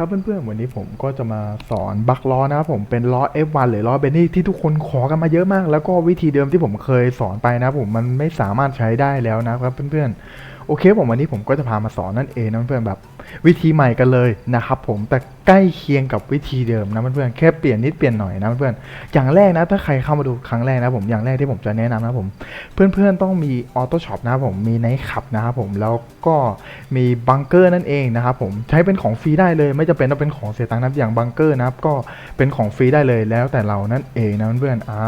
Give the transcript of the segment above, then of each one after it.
ครับเพื่อนๆ วันนี้ผมก็จะมาสอนบักล้อนะครับผมเป็นล้อ F1 หรือล้อเบนนี่ที่ทุกคนขอกันมาเยอะมาก แล้วก็วิธีเดิมที่ผมเคยสอนไปนะครับผมมันไม่สามารถใช้ได้แล้วนะครับเพื่อนๆ โอเคผมวันนี้ผมก็จะพามาสอนนั่นเองนะเพื่อนแบบวิธีใหม่กันเลยนะครับผมแต่ใกล้เคียงกับวิธีเดิมนะเพื่อนแค่เปลี่ยนนิดเปลี่ยนหน่อยนะเพื่อนอย่างแรกนะถ้าใครเข้ามาดูครั้งแรกนะผมอย่างแรกที่ผมจะแนะนำนะผมเพื่อนๆต้องมีออโต้ช็อปนะผมมีไนท์ขับนะครับผมแล้วก็มีบังเกอร์นั่นเองนะครับผมใช้เป็นของฟรีได้เลย ไม่จำเป็นต้องเป็นของเสียตังค์นะอย่างบังเกอร์นะครับก็เป็นของฟรีได้เลยแล้วแต่เรานั่นเองนะเพื่อนอ่า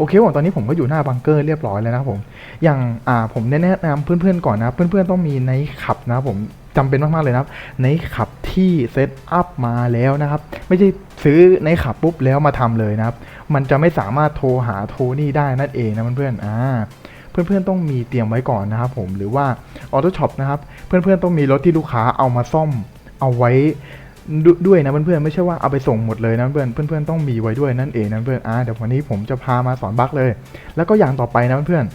โอเคผมตอนนี้ผมก็อยู่หน้าบังเกอร์เรียบร้อยแล้วนะผม อย่างอ่าผมแนะนำเพื่อนๆก่อนนะ เพื่อนๆต้องมีไนขับนะผมจำเป็นมากๆเลยนะครับไนขับที่เซตอัพมาแล้วนะครับ ไม่ใช่ซื้อไนขับปุ๊บแล้วมาทำเลยนะครับ มันจะไม่สามารถโทรหาโทนี่ได้นั่นเองนะเพื่อนๆอ่าเพื่อนๆต้องมีเตรียมไว้ก่อนนะครับผมหรือว่าออโต้ช็อปนะครับ เพื่อนๆต้องมีรถที่ลูกค้าเอามาซ่อมเอาไว้ ดด้วยนะเพื่อนๆไม่ใช่ว่าเอาไปส่งหมดเลยนะเพื่อนเพื่อนๆต้องมีไว้ด้วยนั่นเองนะเพื่อนอ่าเดี๋ยววันนี้ผมจะพามาสอนบั๊กเลย แล้วก็อย่างต่อไปนะเพื่อน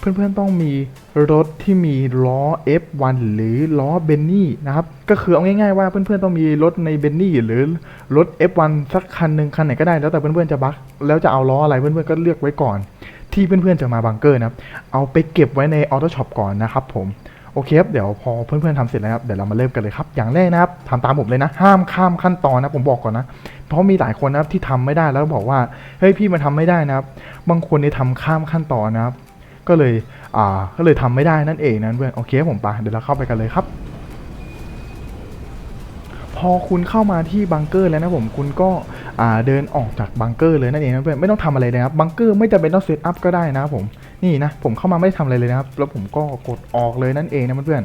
เพื่อนๆต้องมีรถที่มีล้อ F1 หรือล้อเบนนี่นะครับก็คือเอาง่ายๆว่าเพื่อนๆต้องมีรถในเบนนี่หรือรถ F1 สักคันหนึ่งคันไหนก็ได้แล้วแต่เพื่อนๆจะบั๊กแล้วจะเอาล้ออะไรเพื่อนๆก็เลือกไว้ก่อน ที่เพื่อนๆจะมาบังเกอร์นะเอาไปเก็บไว้ในออโต้ช็อปก่อนนะครับผม โอเคครับเดี๋ยวพอเพื่อนๆทำเสร็จแล้วครับเดี๋ยวเรามาเริ่มกันเลยครับ อย่างแรกนะครับทำตามผมเลยนะ ห้ามข้ามขั้นตอนนะผมบอกก่อนนะ เพราะมีหลายคนนะครับที่ทำไม่ได้แล้วบอกว่าเฮ้ยพี่มันทำไม่ได้นะครับ บางคนเนี่ยทำข้ามขั้นตอนนะครับ ก็เลยอ่าก็เลยทำไม่ได้นั่นเองนะเพื่อนโอเคครับผมไปเดี๋ยวเราเข้าไปกันเลยครับ พอคุณเข้ามาที่บังเกอร์แล้วนะผมคุณก็เดินออกจากบังเกอร์เลยนั่นเองนะเพื่อนไม่ต้องทำอะไรเลยนะครับบังเกอร์ไม่จำเป็นต้องเซตอัพก็ได้นะครับผม นี่นะ ผมเข้ามาไม่ได้ทำอะไรเลยนะครับ แล้วผมก็กดออกเลยนั่นเองนะเพื่อน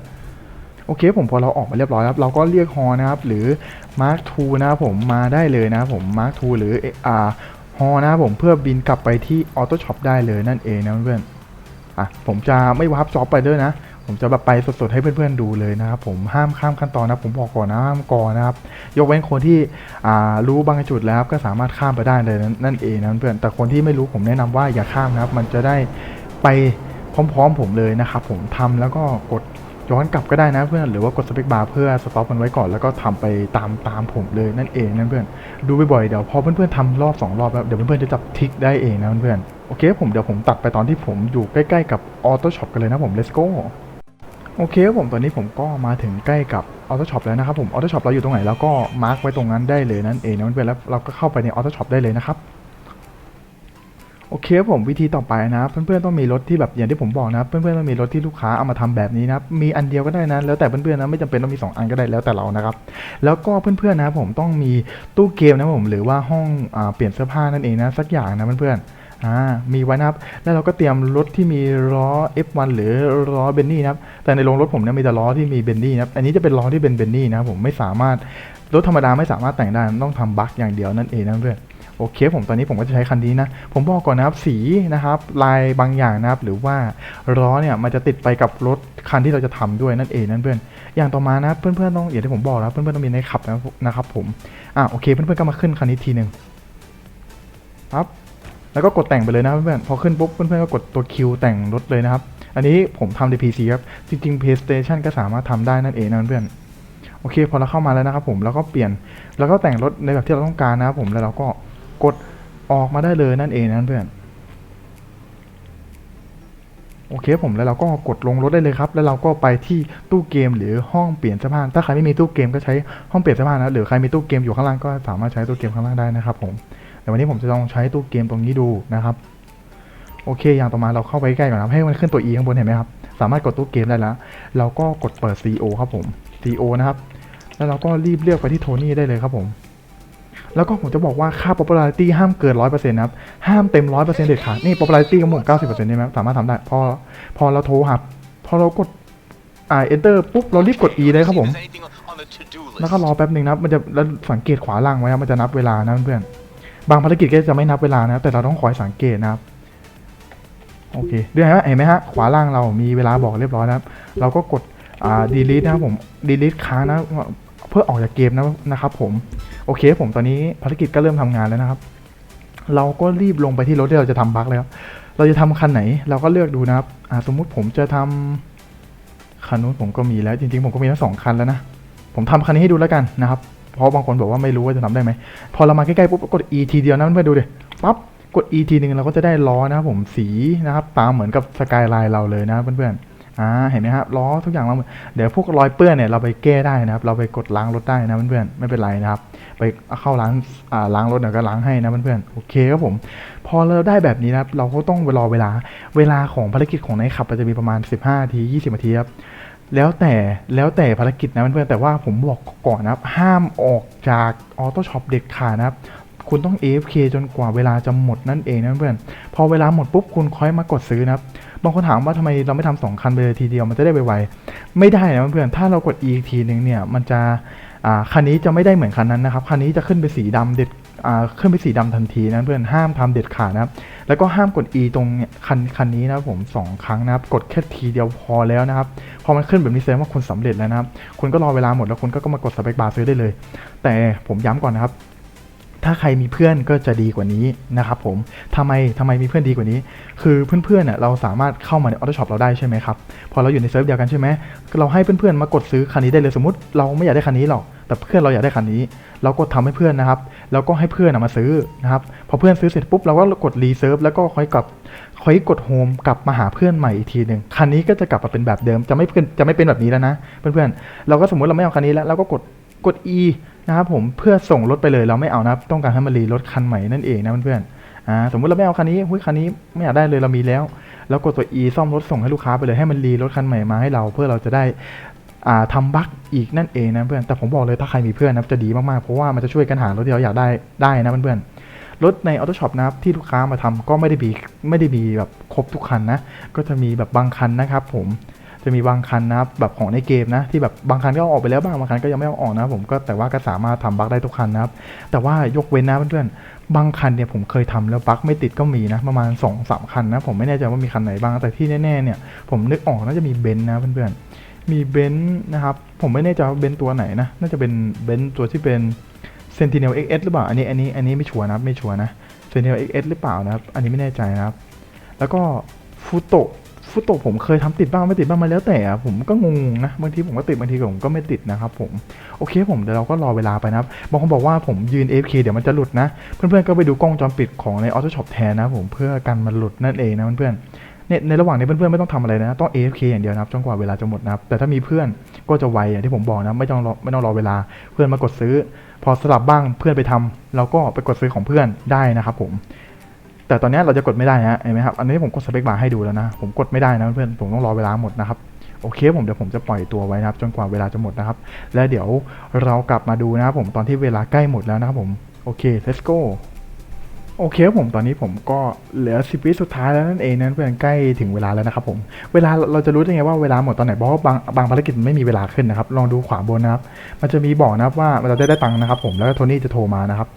โอเคผมพอเราออกมาเรียบร้อยแล้วเราก็เรียกฮอนะครับ หรือ Mark II นะครับผมมาได้เลยนะครับผม Mark II หรืออ่าฮอนะครับผมเพื่อบินกลับไปที่ออโต้ช็อปได้เลยนั่นเองนะเพื่อนอะผมจะไม่วาร์ปจ็อบไปด้วยนะ ผมจะแบบไปสดๆให้เพื่อนๆดูเลยนะครับผมห้ามข้ามขั้นตอนนะผมบอกก่อนนะห้ามก่อนนะครับ ยกเว้นคนที่อ่ารู้บางจุดแล้วก็สามารถข้ามไปได้เลยนั่นเองนะเพื่อนแต่คนที่ไม่รู้ผมแนะนำว่าอย่าข้ามนะครับ มันจะได้ ไปพร้อมๆ ผมเลยนะครับผมทำแล้วก็กดย้อนกลับก็ได้นะเพื่อนหรือว่ากดสเปคบาร์เพื่อสต็อปมันไว้ก่อนแล้วก็ทำไปตามตามผมเลยนั่นเองนะเพื่อนดูบ่อยๆเดี๋ยวพอเพื่อนๆทำรอบสองรอบแล้วเดี๋ยวเพื่อนๆจะจับทิกได้เองนะเพื่อนโอเคผมเดี๋ยวผมตัดไปตอนที่ผมอยู่ใกล้ๆกับออโต้ช็อปกันเลยนะผม let's go โอเคครับผมตอนนี้ผมก็มาถึงใกล้กับออโต้ช็อปแล้วนะครับผมออโต้ช็อปเราอยู่ตรงไหนแล้วก็มาร์กไว้ตรงนั้นได้เลยนั่นเองนะเพื่อนแล้วเราก็เข้าไปในออโต้ช็อปได้เลยนะครับ โอเคครับผมวิธีต่อไปนะเพื่อนๆต้องมีรถที่แบบอย่างที่ผมบอกนะเพื่อนๆต้องมีรถที่ลูกค้าเอามาทำแบบนี้นะมีอันเดียวก็ได้นะแล้วแต่เพื่อนๆนะไม่จำเป็นต้องมีสองอันก็ได้แล้วแต่เรานะครับแล้วก็เพื่อนๆนะผมต้องมีตู้เกมนะผมหรือว่าห้องอเปลี่ยนเสื้อผ้านั่นเองนะสักอย่างนะเพื่อนๆมีไว้นะครับ แล้วเราก็เตรียมรถที่มีล้อ F1 หรือล้อเบนนี่นะครับ แต่ในโรงรถผมเนี่ยมีแต่ล้อที่มีเบนนี่นะครับ อันนี้จะเป็นล้อที่เป็นเบนนี่นะครับผมไม่สามารถรถธรรมดาไม่สามารถแต่งได้ ต้องทำบั๊กอย่างเดียวนั่นเองนะเพื่อน โอเคผมตอนนี้ผมก็จะใช้คันนี้นะ ผมบอกก่อนนะครับสีนะครับลายบางอย่างนะครับ หรือว่าล้อเนี่ยมันจะติดไปกับรถคันที่เราจะทำด้วยนั่นเองนั่นเพื่อน อย่างต่อมานะเพื่อนๆต้องอย่างที่ผมบอกนะเพื่อนๆต้องมีในขับนะนะครับผมอ่าโอเคเพื่อนๆก็มาขึ้นคันนี้ทีหนึ่งครับแล้วก็กดแต่งไปเลยนะเพื่อนๆพอขึ้นปุ๊บเพื่อนๆก็กดตัวคิวแต่งรถเลยนะครับ อันนี้ผมทำใน PC ครับ จริงๆ PlayStation ก็สามารถทำได้นั่นเองนะเพื่อนโอเคพอเราเข้ามาแล้วนะครับผมแล้วก็เปลี่ยนแล้วก็แต่งรถในแบบที่เราต้องการนะครับผมแล้วเราก็ กดออกมาได้เลยนั่นเองนะเพื่อนโอเคผมแล้วเราก็กดลงรถได้เลยครับ แล้วเราก็ไปที่ตู้เกมหรือห้องเปลี่ยนเสื้อผ้าถ้าใครไม่มีตู้เกมก็ใช้ห้องเปลี่ยนเสื้อผ้านะหรือใครมีตู้เกมอยู่ข้างล่างก็สามารถใช้ตู้เกมข้างล่างได้นะครับผมแต่วันนี้ผมจะลองใช้ตู้เกมตรงนี้ดูนะครับโอเค อย่างต่อมาเราเข้าไปใกล้ก่อนนะครับให้มันขึ้นตัว E ข้างบนเห็นไหมครับ สามารถกดตู้เกมได้แล้ว เราก็กดเปิด CO ครับผม CO นะครับ แล้วเราก็รีบเลือกไปที่โทนี่ได้เลยครับผม แล้วก็ผมจะบอกว่าค่า popularity ห้ามเกิน 100%นะครับ ห้ามเต็ม 100%เด็ดขาด นี่ popularity ของผม90%ได้ไหมสามารถทำได้ พอ พอเราโทรหาพอเรากด อ่า enter ปุ๊บ เรารีบกด E เลยครับผม แล้วก็รอแป๊บหนึ่งนะมันจะแล้วสังเกตขวาล่างไว้ครับมันจะนับเวลานะเพื่อนๆบางภารกิจก็จะไม่นับเวลานะ แต่เราต้องคอยสังเกตนะครับ โอเคเดี๋ยวเห็นไหมฮะ ขวาล่างเรามีเวลาบอกเรียบร้อยนะครับ เราก็กด อ่า delete นะครับผม delete ค้างนะ พื่อออกจากเกมนะนะครับผมโอเคผมตอนนี้ภารกิจก็เริ่มทำงานแล้วนะครับ เราก็รีบลงไปที่รถที่เราจะทำบั๊กแล้ว เราจะทำคันไหนเราก็เลือกดูนะครับสมมุติผมจะทำคันนู้นผมก็มีแล้ว จริงๆผมก็มีทั้งสองคันแล้วนะผมทำคันนี้ให้ดูแล้วกันนะครับเพราะบางคนบอกว่าไม่รู้ว่าจะทำได้ไหมพอเรามาใกล้ๆปุ๊บกด E ทีเดียวนะเพื่อนๆดูดิปั๊บกด E ทีหนึ่งเราก็จะได้ล้อนะครับผมสีนะครับตามเหมือนกับสกายไลน์เราเลยนะเพื่อนๆ อ่าเห็นไหมครับล้อทุกอย่างเราเดี๋ยวพวกรอยเปื้อนเนี่ยเราไปแก้ได้นะครับ เราไปกดล้างรถได้นะเพื่อนๆไม่เป็นไรนะครับ ไปเข้าล้างอ่าล้างรถเดี๋ยวก็ล้างให้นะเพื่อนๆโอเคครับผม พอเราได้แบบนี้นะครับ เราก็ต้องรอเวลาเวลาของภารกิจของนายขับจะมีประมาณ 15นาที20นาทีครับแล้วแต่แล้วแต่ภารกิจนะเพื่อนๆแต่ว่าผมบอกก่อนนะครับ ห้ามออกจากออโต้ช็อปเด็ดขาดนะครับคุณต้อง AFK จนกว่าเวลาจะหมดนั่นเองนะเพื่อนๆพอเวลาหมดปุ๊บคุณค่อยมากดซื้อนะครับ บางคนถามว่าทำไมเราไม่ทำสองคันไปเลยทีเดียวมันจะได้ไวๆไม่ได้นะเพื่อนๆถ้าเรากด E อีกทีหนึ่งเนี่ยมันจะคันนี้จะไม่ได้เหมือนคันนั้นนะครับคันนี้จะขึ้นเป็นสีดำเด็ดขึ้นเป็นสีดำทันทีนะเพื่อนห้ามทำเด็ดขาดนะครับ แล้วก็ห้ามกด E ตรงคันคันนี้นะผมสองครั้งนะครับ กดแค่ทีเดียวพอแล้วนะครับ พอมันขึ้นแบบนี้แสดงว่าคุณสำเร็จแล้วนะครับ คุณก็รอเวลาหมดแล้วคุณก็ก็มากดสเปคบาร์ซื้อได้เลย แต่ผมย้ำก่อนนะครับ ถ้าใครมีเพื่อนก็จะดีกว่านี้นะครับผมทำไมทำไมมีเพื่อนดีกว่านี้ คือเพื่อนๆเน่ยเราสามารถเข้ามาในออโต้ช็อปเราได้ใช่ไหมครับพอเราอยู่ในเซิร์ฟเดียวกันใช่ไหมเราให้เพื่อนๆมากดซื้อคันนี้ได้เลยสมมติเราไม่อยากได้คันนี้หรอกแต่เพื่อนเราอยากได้คันนี้ เราก็ทำให้เพื่อนนะครับ แล้วก็ให้เพื่อนมาซื้อนะครับ พอเพื่อนซื้อเสร็จปุ๊บเราก็กดรีเซิร์ฟแล้วก็ค่อยกลับค่อยกดโฮมกลับมาหาเพื่อนใหม่อีกทีหนึ่งคันนี้ก็จะกลับมาเป็นแบบเดิมจะไม่เป็นจะไม่เป็นแบบนี้แล้วนะ เพื่อนๆเราก็สมมติเราไม่เอาคันนี้แล้วเราก็กดกด E นะครับผมเพื่อส่งรถไปเลยเราไม่เอานะต้องการให้มันรีรถคันใหม่นั่นเองนะเพื่อนๆอ่าสมมติเราไม่เอาคันนี้หุ้ยคันนี้ไม่อยากได้เลยเรามีแล้วแล้วกดตัว E ซ่อมรถส่งให้ลูกค้าไปเลยให้มันรีรถคันใหม่มาให้เรา เพื่อเราจะได้อ่าทำบั๊กอีกนั่นเองนะเพื่อนแต่ผมบอกเลยถ้าใครมีเพื่อนนะจะดีมากๆเพราะว่ามันจะช่วยกันหารถที่เราอยากได้ได้นะเพื่อนๆรถในออโต้ช็อปนะครับที่ลูกค้ามาทำก็ไม่ได้มีไม่ได้มีแบบครบทุกคันนะก็จะมีแบบบางคันนะครับผม จะมีบางคันนะครับแบบของในเกมนะที่แบบบางคันก็เอาออกไปแล้วบ้างบางคันก็ยังไม่เอาออกนะผมก็แต่ว่าก็สามารถทำบั๊กได้ทุกคันนะครับแต่ว่ายกเว้นนะเพื่อนๆบางคันเนี่ยผมเคยทำแล้วบั๊กไม่ติดก็มีนะประมาณ2อสามคันนะผมไม่แน่ใจว่ามีคันไหนบ้างแต่ที่แน่ๆเนี่ยผมนึกออกน่าจะมีเบนซ์นะเพื่อนๆมีเบนซ์นะครับผมไม่แน่ใจว่าเบนซ์ตัวไหนนะน่าจะเป็นเบนซ์ตัวที่เป็น Sentinel XS หรือเปล่าอันนี้อันนี้อันนี้ไม่ชัวร์นะไม่ชัวร์นะ Sentinel XS หรือเปล่านะครับอันนี้ไม่แน่ใจนะครับ แล้วก็ฟูโตะ ฟูโตผมเคยทำติดบ้างไม่ติดบ้างมาแล้วแต่อะผมก็งงนะบางทีผมก็ติดบางทีผมก็ไม่ติดนะครับผมโอเคผมเดี๋ยวเราก็รอเวลาไปนะครับบางคนบอกว่าผมยืน AFK เดี๋ยวมันจะหลุดนะ เพื่อนๆก็ไปดูกล้องวงจรปิดของใน Auto Shop แทนนะผมเพื่อกันมันหลุดนั่นเองนะเพื่อนๆเนี่ยในระหว่างนี้เพื่อนๆไม่ต้องทำอะไรนะต้อง AFK อย่างเดียวนะครับจนกว่าเวลาจะหมดนะครับแต่ถ้ามีเพื่อนก็จะไวอย่างที่ผมบอกนะไม่ต้องรอไม่ต้องรอเวลาเพื่อนมากดซื้อ พอสลับบ้างเพื่อนไปทำเราก็ไปกดซื้อของเพื่อนได้นะครับผม แต่ตอนนี้เราจะกดไม่ได้นะเห็นไหมครับ อันนี้ผมกดสเปคบาร์ให้ดูแล้วนะ ผมกดไม่ได้นะเพื่อนผมต้องรอเวลาหมดนะครับ โอเคผมเดี๋ยวผมจะปล่อยตัวไว้นะครับ จนกว่าเวลาจะหมดนะครับ แล้วเดี๋ยวเรากลับมาดูนะครับผมตอนที่เวลาใกล้หมดแล้วนะครับผม โอเค let's go โอเคครับผมตอนนี้ผมก็เหลือสิบวิสุดท้ายแล้วนั่นเองนะเพื่อนใกล้ถึงเวลาแล้วนะครับผมเวลาเราจะรู้ได้ไงว่าเวลาหมดตอนไหนเพราะว่าบางบางภารกิจมันไม่มีเวลาขึ้นนะครับลองดูขวาบนนะครับ มันจะมีบอกนะครับว่าเราจะได้ตังค์นะครับ ผมแล้วก็โทนี่จะโทรมานะครับ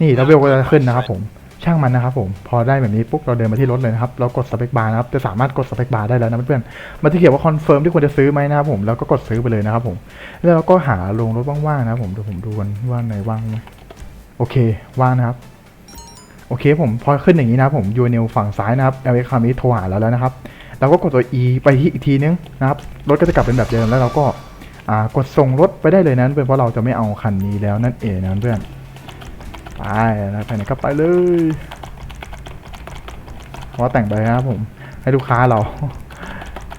นี่แล้วเวลก็จะขึ้นนะครับผม ช่างมันนะครับผม พอได้แบบนี้ปุ๊บเราเดินมาที่รถเลยนะครับ เรากดสเปคบาร์นะครับ จะสามารถกดสเปคบาร์ได้แล้วนะเพื่อนๆมันจะเขียนว่าคอนเฟิร์มที่ควรจะซื้อไหมนะครับผม แล้วก็กดซื้อไปเลยนะครับผม แล้วเราก็หาลงรถว่างๆนะครับผมเดี๋ยวผมดูกันว่าไหนว่างไหมโอเค ว่างนะครับโอเคผมพอขึ้นอย่างนี้นะครับผมยูเนลฝั่งซ้ายนะครับเอลเอคามิโทรหาเราแล้วนะครับเราก็กดตัว E ไปที่อีกทีนึงนะครับรถก็จะกลับเป็นแบบเดิมแล้วเราก็กดส่งรถไปได้เลยนะเพื่อนเพราะเราจะไม่เอาคันนี้แล้วนั่นเองนะเพื่อน นะไปไหนก็ไปเลยเพราะว่าแต่งไปนะครับผม ให้ลูกค้าเรา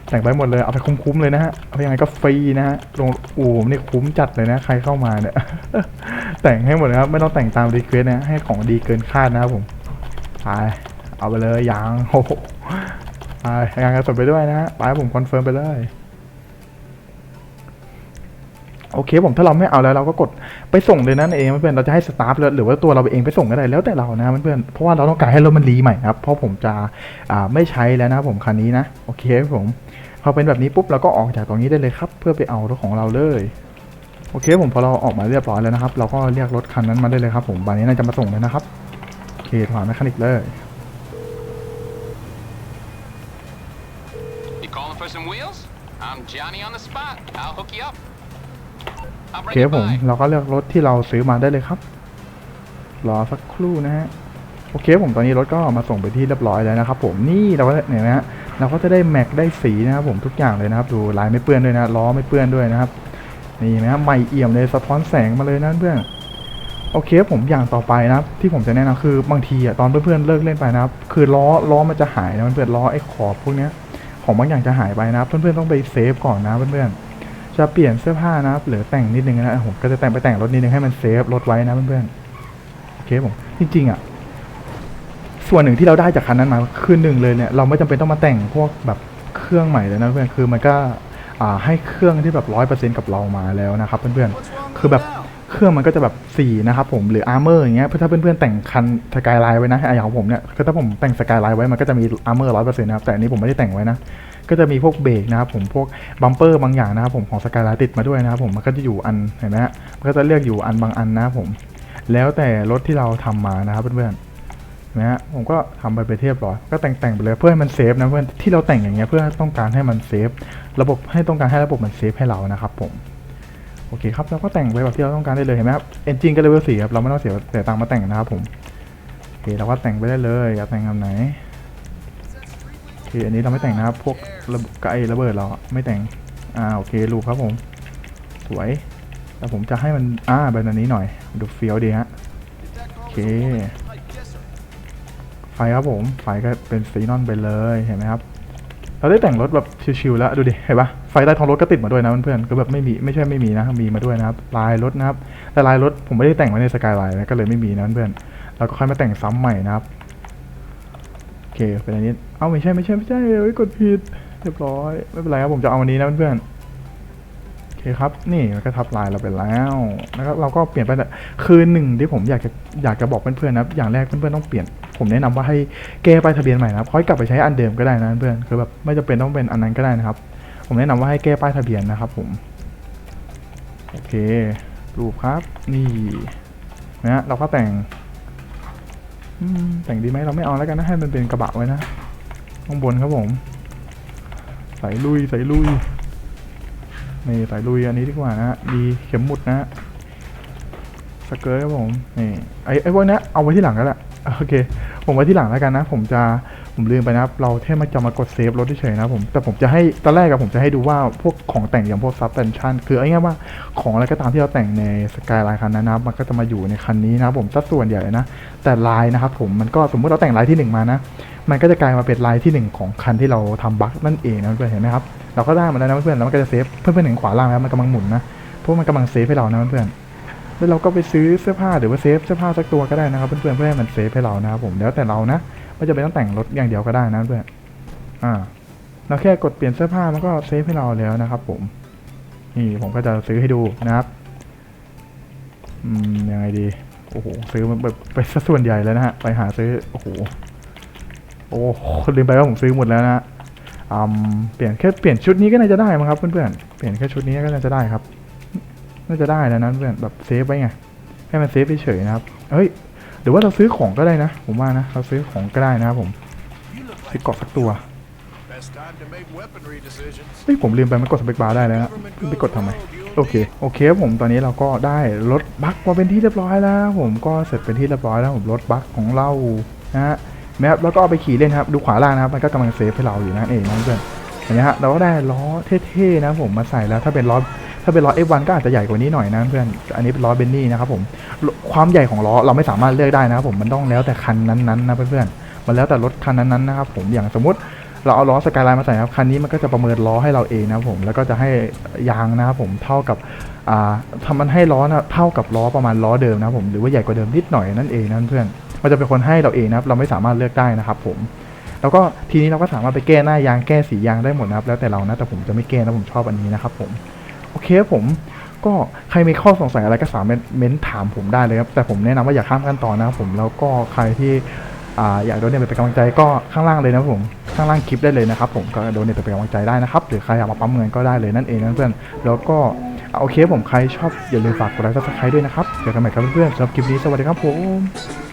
แต่งไปหมดเลย เอาไปคุ้มๆเลยนะฮะ เอาไปยังไงก็ฟรีนะฮะลงโอ้โหนี่คุ้มจัดเลยนะ ใครเข้ามาเนี่ย แต่งให้หมดนะครับ ไม่ต้องแต่งตามรีเควสนะให้ของดีเกินคาดนะครับผม ไป เอาไปเลยยางโอ้โหไปยางกระสุนไปด้วยนะฮะ ไปผมคอนเฟิร์มไปเลย โอเคผมถ้าเราไม่เอาแล้วเราก็กดไปส่งเลยนั่นเองเพื่อนเราจะให้สตาฟหรือว่าตัวเราเองไปส่งก็ได้แล้วแต่เรานะเพื่อนเพราะว่าเราต้องการให้รถมันรีใหม่ครับเพราะผมจะไม่ใช้แล้วนะผมคันนี้นะโอเคผมพอเป็นแบบนี้ปุ๊บเราก็ออกจากตรงนี้ได้เลยครับ เพื่อไปเอารถของเราเลยโอเคผมพอเราออกมาเรียบร้อยแล้วนะครับ เราก็เรียกรถคันนั้นมาได้เลยครับ ผมวันนี้น่าจะมาส่งเลยนะครับโอเคถอนแมคานิกเลย You calling for some wheels? I'm Johnny on the spot. I'll hook you up. โอเคผมเราก็เลือกรถที่เราซื้อมาได้เลยครับ รอสักครู่นะฮะโอเคผมตอนนี้รถก็มาส่งไปที่เรียบร้อยแล้วนะครับผมนี่เราก็เนี่ยนะฮะเราก็จะได้แม็กได้สีนะครับผมทุกอย่างเลยนะครับดูลายไม่เปื้อนด้วยนะล้อไม่เปื้อนด้วยนะครับนี่นะฮะใหม่เอี่ยมเลยสะท้อนแสงมาเลยนะเพื่อนโอเคผมอย่างต่อไปนะครับที่ผมจะแนะนำคือบางทีอะตอนเพื่อนๆเลิกเล่นไปนะครับ คือล้อล้อมันจะหายนะเพื่อนๆล้อไอ้ขอบพวกเนี้ยของบางอย่างจะหายไปนะเพื่อนๆต้องไปเซฟก่อนนะเพื่อนๆ จะเปลี่ยนเสื้อผ้านะครับหรือแต่งนิดนึงนะผมก็จะแต่งไปแต่งรถนิดนึงให้มันเซฟรถไว้นะเพื่อนๆโอเคผมจริงๆอะส่วนหนึ่งที่เราได้จากคันนั้นมาคือหนึ่งเลยเนี่ยเราไม่จำเป็นต้องมาแต่งพวกแบบเครื่องใหม่เลยนะเพื่อนคือมันก็ให้เครื่องที่แบบร้อยเปอร์เซ็นต์กับเรามาแล้วนะครับเพื่อนๆคือแบบ เครื่องมันก็จะแบบสีนะครับผมหรืออาร์เมอร์อย่างเงี้ยถ้าเพื่อนๆแต่งคันสกายไลน์ไว้นะอย่างของผมเนี่ยคือถ้าผมแต่งสกายไลน์ไว้มันก็จะมีอาร์เมอร์ร้อยเปอร์เซ็นต์นะครับแต่อันนี้ผมไม่ได้แต่งไว้นะก็จะมีพวกเบรกนะครับผมพวกบัมเปอร์บางอย่างนะครับผมของสกายไลน์ติดมาด้วยนะครับผมมันก็จะอยู่อันเห็นไหมฮะมันก็จะเลือกอยู่อันบางอันนะครับผม แล้วแต่รถที่เราทำมานะครับเพื่อนๆนะฮะผมก็ทำไปไปเรียบร้อยก็แต่งแต่งๆไปเลยเพื่อให้มันเซฟนะเพื่อนที่เราแต่งอย่างเงี้ยเพื่อต้องการให้มันเซฟระบบให้ต้องการให้ระบบมันเซฟให้เรานะครับผม โอเคครับเราก็แต่งไปแบบที่เราต้องการได้เลยเห็นไหมครับเอนจินก็เลเวลสี่ครับเราไม่ต้องเสียเสียตังค์มาแต่งนะครับผมโอเคเราก็แต่งไปได้เลยอยากแต่งแบบไหนโอเคอันนี้เราไม่แต่งนะครับ พวกระกับไอระเบิดเราไม่แต่งอ่าโอเครูปครับผมสวยแต่ผมจะให้มันอ่าแบบนี้หน่อยดูเฟี้ยวดีฮะโอเคไฟครับผมไฟก็เป็นซีนอนไปเลยเห็นไหมครับ เราได้แต่งรถแบบชิวๆแล้วดูดิเห็นปะ ฟใต้ท้องรถก็ติดมาด้วยนะเพื่อนๆก็แบบไม่มีไม่ใช่ไม่มีนะมีมาด้วยนะครับลายรถนะครับแต่ลายรถผมไม่ได้แต่งไว้ในสกายไลน์นะก็เลยไม่มีนะเพื่อนๆเราก็ค่อยมาแต่งซ้ำใหม่นะครับโอเคเป็นอันนี้เอ้าไม่ใช่ไม่ใช่ไม่ใช่เอ้ยกดผิดเรียบร้อยไม่เป็นไรครับผมจะเอาอันนี้นะเพื่อนๆโอเคครับนี่มันก็ทับลายเราไปแล้วแล้วก็เราก็เปลี่ยนไปแต่คือหนึ่งที่ผมอยากจะอยากจะบอกเพื่อนๆนะอย่างแรกเพื่อนๆต้องเปลี่ยนผมแนะนำว่าให้แก้ป้ายทะเบียนใหม่นะครับค่อยกลับไปใช้อันเดิมก็ได้นะเพื่อนคือแบบไม่จำเป็นต้องเป็นอันนั้นก็ได้นะครับ ผมแนะนำว่าให้แก้ป้ายทะเบียนนะครับผม โอเค รูปครับ นี่นะเราก็แต่งแต่งดีไหมเราไม่เอาแล้วกันนะให้มันเป็นกระบะไว้นะข้างบนครับผม ใส่ลุยใส่ลุยนี่ใสายลุยอันนี้ดีกว่านะดีเข็มหมุดนะสเกิร์ตครับผมนี่ไอ้ไอ้พวกนี้เอาไว้ที่หลังก็ได้โอเค ผมไว้ที่หลังแล้วกันนะ ผมจะ ผมลืมไปนะครับ เราแค่มาจะมากดเซฟรถเฉยๆนะผม แต่ผมจะให้ตอนแรกอะผมจะให้ดูว่าพวกของแต่งอย่างพวกซับเ e นชั่นคือเอาง่ายว่าของอะไรก็ตามที่เราแต่งในสกายไลน์คันนั้นนะครับมันก็จะมาอยู่ในคันนี้นะผมสัดส่วนใหญ่นะ แต่ลายนะครับผมมันก็สมมุติเราแต่งลายที่หนึ่งมานะ มันก็จะกลายมาเป็นลายที่หนึ่งของคันที่เราทำบั๊กนั่นเองนะเพื่อนๆเห็นไหมครับเราก็ได้มาแล้วนะเพื่อนๆแล้วมันก็จะเซฟเพื่อนๆเห็นขวาล่างแล้วมันกำลังหมุนนะเพราะมันกำลังเซฟให้เรานะเพื่อนๆแล้วเราก็ไปซื้อเสื้อผ้าหรือว่าเซฟเสื้อผ้าสักตัวก็ได้นะครับเพื่อนๆเพื่อให้มันเซฟให้เรานะครับผมแล้วแต่เรานะ ไม่จะเป็นต้องแต่งรถอย่างเดียวก็ได้นะเพื่อนอ่าเราแค่กดเปลี่ยนเสื้อผ้ามันก็เซฟให้เราแล้วนะครับ ผม นี่ผมก็จะซื้อให้ดูนะครับอืมยังไงดีโอ้โหซื้อมันแบบไปส่วนใหญ่แล้วนะฮะไปหาซื้อโอ้โหโอ้ลืมไปว่าผมซื้อหมดแล้วนะอืมเปลี่ยนแค่เปลี่ยนชุดนี้ก็น่าจะได้มั้งครับเพื่อนๆเปลี่ยนแค่ชุดนี้ก็น่าจะได้ครับ น่าจะได้แล้วนะเพื่อนแบบเซฟไว้ไงให้มันเซฟเฉยๆนะครับเฮ้ย รือว่าเราซื้อของก็ได้นะ ผมว่านะ เราซื้อของก็ได้นะผม ซื้อเกาะสักตัวเฮ้ยผมลืมไปมันกดสเปคบาร์ได้แล้วนะไปกดทำไมโอเคโอเคผมตอนนี้เราก็ได้รถบัคมาเป็นที่เรียบร้อยแล้วผมก็เสร็จเป็นที่เรียบร้อยแล้วผมรถบัคของเรานะฮะแมปแล้วก็เอาไปขี่เล่นครับดูขวาล่างนะครับมันก็กำลังเซฟให้เราอยู่นั่นเองนะเพื่อนเห็นไหมฮะเราก็ได้ล้อเท่ๆนะผมมาใส่แล้วถ้าเป็นล้อ ถ้าเป็นล้อ F1 ก็อาจจะใหญ่กว่านี้หน่อยนะเพื่อนอันนี้เป็นล้อเบนนี่นะครับผมความใหญ่ของล้อเราไม่สามารถเลือกได้นะครับผมมันต้องแล้วแต่คันนั้นๆนะเพื่อนๆมันแล้วแต่รถคันนั้นๆนะครับผมอย่างสมมติเราเอาล้อสกายไลน์มาใส่ครับคันนี้มันก็จะประเมินล้อให้เราเองนะครับผมแล้วก็จะให้ยางนะครับผมเท่ากับอ่าทำมันให้ล้อนะเท่ากับล้อประมาณล้อเดิมนะครับผมหรือว่าใหญ่กว่าเดิมนิดหน่อยนั่นเองนะเพื่อนมันจะเป็นคนให้เราเองนะครับเราไม่สามารถเลือกได้นะครับผมแล้วก็ทีนี้เราก็สามารถไปแก้หน้ายางแก้สียางได้หมดนะครับ แล้วแต่เรานะแต่ผมจะไม่แก้นะผมชอบอันนี้นะครับผม อเคผมก็ใครมีข้อสงสัยอะไรก็สามารถเม้นถามผมได้เลยครับ แต่ผมแนะนำว่าอย่าข้ามขั้นตอนนะครับผมแล้วก็ใครที่ออยากโดนเนทเป็นกำลังใจก็ข้างล่างเลยนะผมข้างล่างคลิปได้เลยนะครับผมก็โดนเนทเป็นกำลังใจได้นะครับหรือใครอยากมาปั๊มเงินก็ได้เลยนั่นเองนะเพื่อนแล้วก็โอเคผมใครชอบอย่าลืมฝากกดไลค์ซับสไครต์ด้วยนะครับเจอกันใหม่ครับเพื่อนๆสำหรับคลิปนี้สวัสดีครับผม